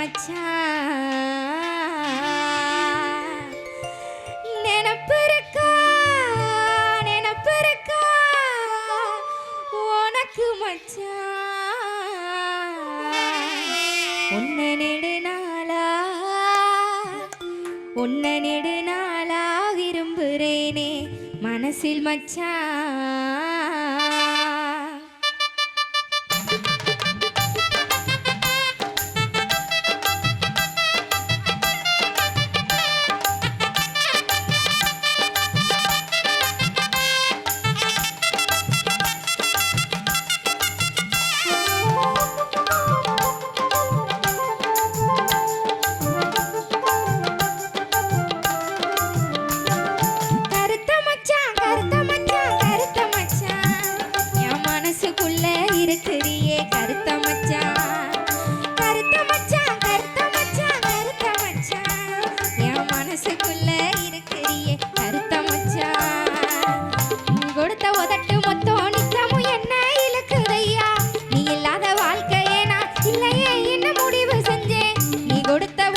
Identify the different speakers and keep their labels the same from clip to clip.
Speaker 1: மச்சான் நினப்பு இருக்கா உனக்கு மச்சான் உன்னை நெடுநாளா உன்னை நெடு விரும்புகிறேனே மனசில் மச்சான்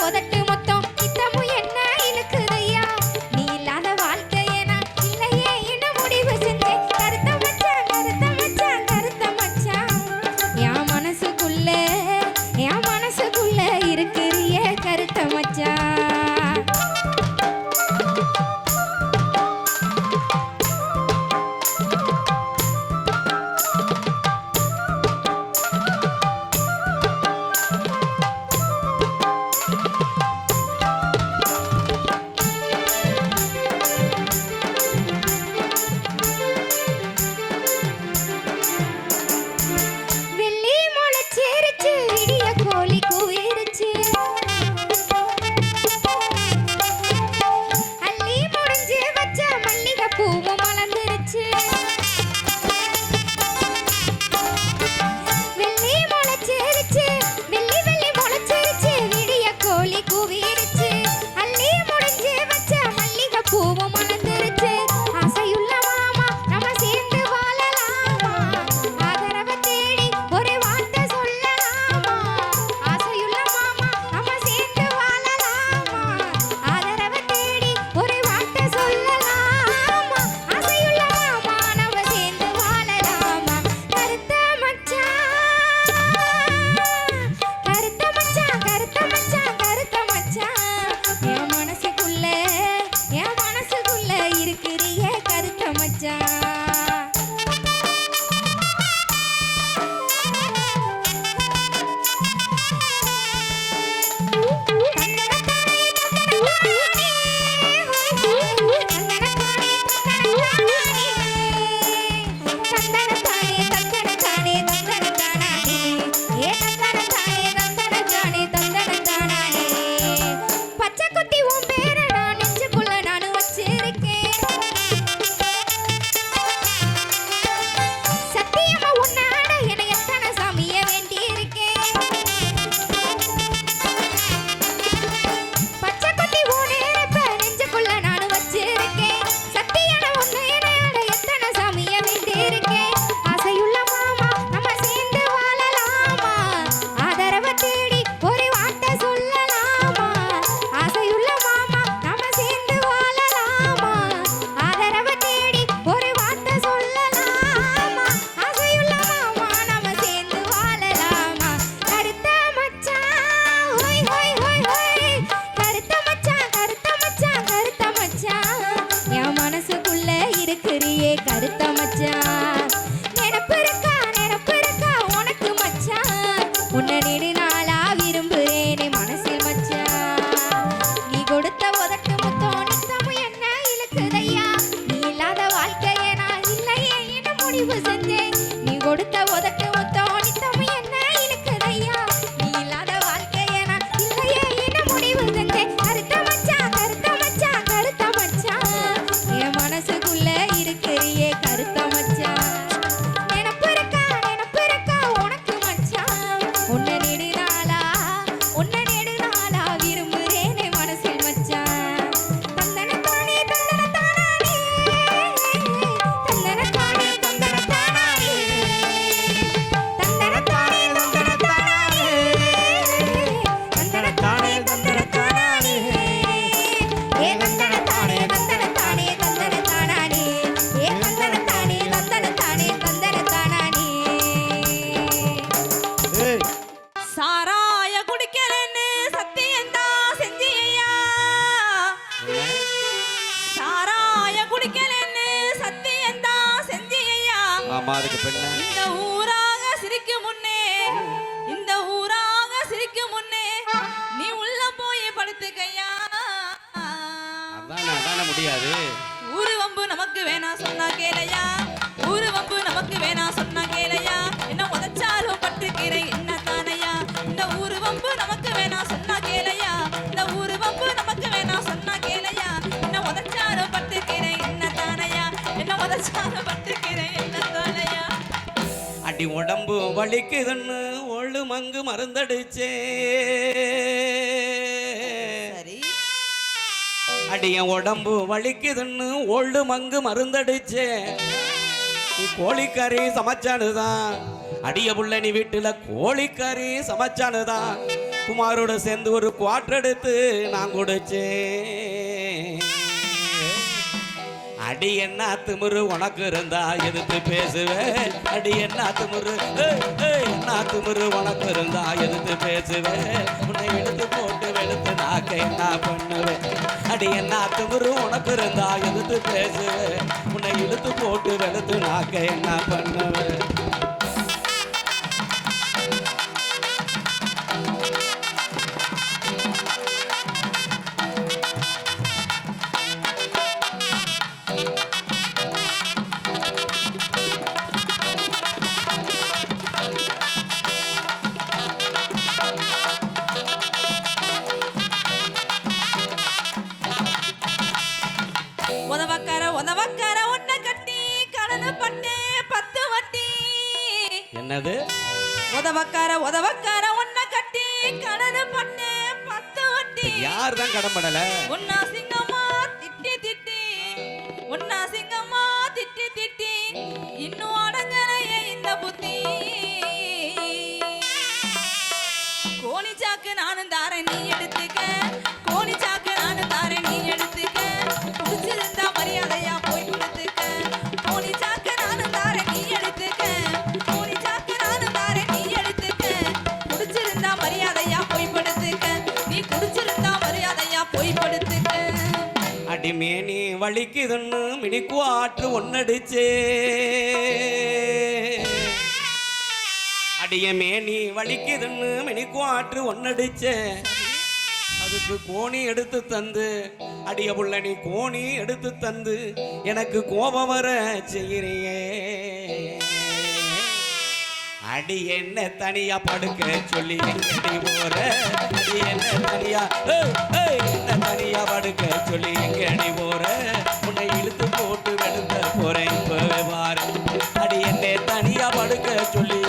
Speaker 2: మొదట பூவும் முடியாது
Speaker 3: ஊரு வம்பு நமக்கு வேணாம் சொன்னா கேளையா? ஊரு வம்பு நமக்கு வேணாம் சொன்னா கேளையா? என்ன உதச்சாலும் பட்டுக்கிறேன் என்ன தானையா? இந்த ஊரு வம்பு நமக்கு வேணாம் சொன்னா கேளையா? இந்த ஊரு வம்பு நமக்கு வேணாம் சொன்னா கேளையா? என்ன உதச்சாலும் பட்டுக்கிறேன் என்ன தானையா? என்ன உதச்சாலும் பட்டுக்கிறேன் என்ன தானையா?
Speaker 2: அடி உடம்பு வலிக்குதுன்னு ஒழு மங்கு மருந்தடிச்சே. அடிய உடம்பு வலிக்குதுன்னு ஓல்டு மங்கு மருந்தடிச்சே. நீ கோழிக்கறி சமைச்சானுதான். அடிய புள்ள நீ வீட்டுல கோழிக்கறி சமைச்சானுதான். குமாரோட சேர்ந்து ஒரு குவாட்டர் எடுத்து நான் குடிச்சேன். அடி என்ன திமுரு உனக்கு இருந்தா எதிர்த்து பேசுவேன் அடி என்ன திமுரு என்ன திமுரு உனக்கு இருந்தா எதிர்த்து பேசுவேன் உன்னை எடுத்து போட்டு வெளுத்து நாக்க என்ன பண்ணுவேன் அடி என்ன திமுரு உனக்கு இருந்தா எதிர்த்து பேசுவேன் உன்னை இழுத்து போட்டு வெளுத்து நாக்க என்ன பண்ணுவேன் என்னது?
Speaker 3: உதவக்கர உதவக்கர உன்னை கட்டி கடனு பட்டே பத்து வட்டி.
Speaker 2: யார் தான் கடம்படல
Speaker 3: உன்னா சிங்கம்மா
Speaker 2: வலிக்குதுன்னு மினிக்கு ஆற்று ஒன்னடிச்சே. அடிய நீ வலிக்குதுன்னு மினிக்கு ஆற்று ஒன்னடிச்சே. அதுக்கு கோணி எடுத்து தந்து அடிய புள்ள நீ கோணி எடுத்து தந்து எனக்கு கோபம் வர செய்கிறியே. அடி என்ன தனியா படுக்க சொல்லி எங்கடி போற? அடி என்ன தனியா என்ன தனியா படுக்க சொல்லி எங்கடி போற? உன்னை இழுத்து போட்டு வெளுத்த போறேன் இப்பவே அடி என்ன தனியா படுக்க சொல்லி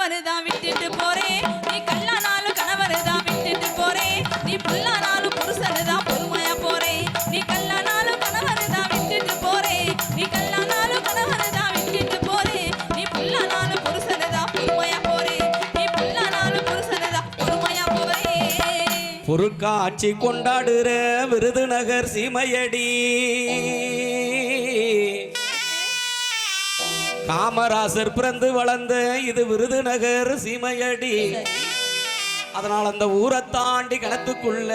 Speaker 3: கணவரு தான் விட்டுட்டு போறே. நீ கல்லானாலும் கணவரு தான் விட்டுட்டு போறே. நீ புல்லானாலும் புருஷனு தான் பொறுமையா போறே. நீ கல்லானாலும் கணவரு தான் விட்டுட்டு போறே. நீ கல்லானாலும் கணவரு தான் விட்டுட்டு போறே. நீ புல்லானாலும் புருஷனு தான் பொறுமையா போறே. நீ புல்லானாலும் புருஷனு தான் பொறுமையா போறே.
Speaker 2: பொருட்காட்சி கொண்டாடுற விருதுநகர் சீமையடி. காமராசர் பிறந்து வளர்ந்த இது விருதுநகர் சீமையடி. அதனால் அந்த ஊரை தாண்டி கிணத்துக்குள்ள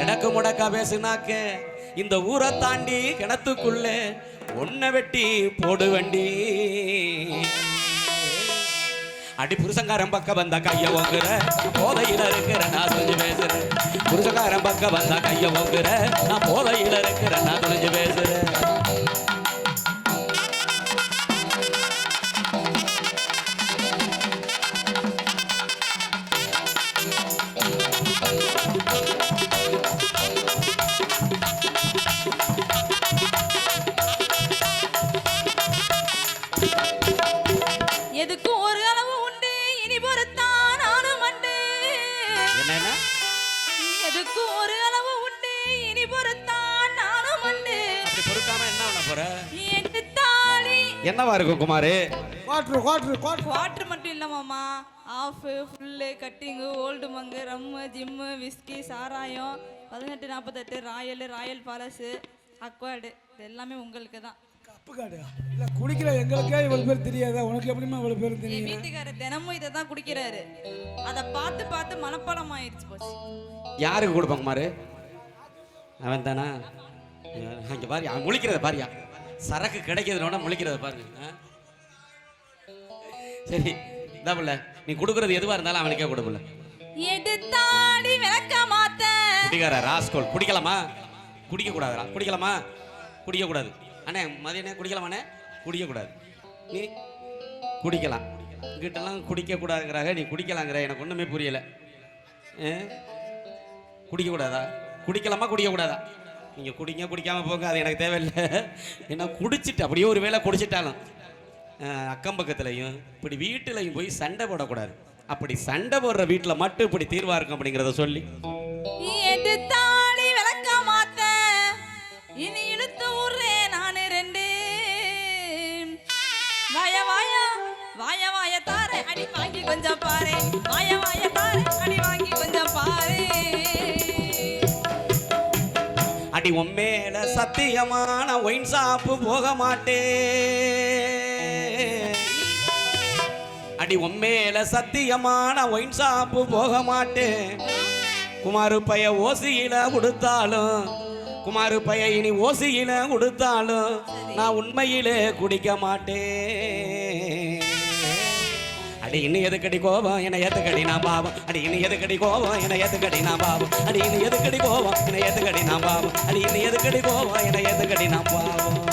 Speaker 2: எனக்கு முடக்கா பேசுனாக்க இந்த ஊரை தாண்டி கிணத்துக்குள்ள ஒன்ன வெட்டி போடு வண்டி. அடி புருஷங்காரன் பக்கம் வந்த கைய வாங்குற போதையில இருக்கிற நான் துணிஞ்சு பேசுறேன். புருஷங்காரன் பக்கம் வந்த கைய ஓங்குற. நான் போதையில இருக்கிற நான் துணிஞ்சு பேசுறேன்.
Speaker 3: எதுக்கும் ஒரு அளவு உண்டு? இனி பொறுத்தான் நானும் மண்டு
Speaker 2: என்னன்னா?
Speaker 3: எதுக்கும் ஒரு அளவு உண்டு? இனி பொறுத்தான் நானும் மண்டு
Speaker 2: அப்படி பொறுக்காம என்ன பண்ண போற? என்னவா இருக்கும் குமாரு?
Speaker 4: குவாட்ரு குவாட்ரு
Speaker 3: குவாட்டர் மட்டும் இல்லை மாமா. Half full cutting Old Monk rum gym whisky சாராயம் பதினெட்டு நாற்பத்தெட்டு ராயல் ராயல் பாலஸு அக்வார்டு இது எல்லாமே உங்களுக்கு தான்
Speaker 4: காடு. இல்ல குடிக்கிற எங்களுக்கே இவ்வளவு பேர் தெரியாதா? உனக்கு எப்படிமா இவ்வளவு பேர்
Speaker 3: என்
Speaker 4: தெரியும்?
Speaker 3: வீட்டுக்காரர் தினமும் இதை தான் குடிக்கிறாரு. அதை பார்த்து பார்த்து மனப்பாடம் ஆயிடுச்சு போச்சு.
Speaker 2: யாருக்கு கொடுப்பான் குமாரு அவன் தானா? இங்க பாரு அவன் முழிக்கிறத பாரியா. சரக்கு கிடைக்கிறதுனோட முழிக்கிறத பாருங்க. ஆ? சரி இதாப்புல நீ கொடுக்கறது எதுவா இருந்தாலும் அவனுக்கே கொடுப்பல
Speaker 3: எடுத்தாடி விளக்க மாத்த
Speaker 2: குடிக்கார ராஸ்கோல். குடிக்கலாமா? குடிக்க கூடாதுடா குடிக்கலாமா? குடிக்க கூடாது அண்ணே மதியனே குடிக்கலாமாண்ணே குடிக்கக்கூடாது. நீ குடிக்கலாம். இங்கிட்டலாம் குடிக்கக்கூடாதுங்கிறாங்க. நீ குடிக்கலாங்கிற. எனக்கு ஒன்றுமே புரியல. குடிக்கக்கூடாதா? குடிக்கலாமா குடிக்கக்கூடாதா? நீங்கள் குடிங்க குடிக்காமல் போங்க. அது எனக்கு தேவையில்லை. ஏன்னா குடிச்சிட்டு அப்படியே ஒரு வேளை குடிச்சிட்டாலும் அக்கம் பக்கத்துலையும் இப்படி வீட்டிலையும் போய் சண்டை போடக்கூடாது. அப்படி சண்டை போடுற வீட்டில் மட்டும் இப்படி தீர்வாக இருக்கும் அப்படிங்கிறத சொல்லி.
Speaker 3: கொஞ்சம் பாரு. வாய வாய தாரே அடி வாங்கி கொஞ்சம் பாரு.
Speaker 2: அடி உண்மையில சத்தியமான ஒயின் சாப்பு போக மாட்டேன் அடி உண்மையில சத்தியமான ஒயின் சாப்பு போக மாட்டேன் குமாரு பைய ஓசியில கொடுத்தாலும் குமாரு பைய இனி ஓசியில கொடுத்தாலும் நான் உண்மையிலே குடிக்க மாட்டேன் அடி இன்னும் எதுக்கடி கோபம் என்னை ஏத்துக்கடி நான் பாவம்? அடி இன்னும் எதுக்கடி கோபம் என்னை ஏத்துக்கடி நான் பாவம்? அடி இன்னும் எதுக்கடி கோபம் என்னை ஏத்துக்கடி நான் பாவம்? அடி இன்னும் எதுக்கடி கோபம் என்னை ஏத்துக்கடி நான் பாவம்?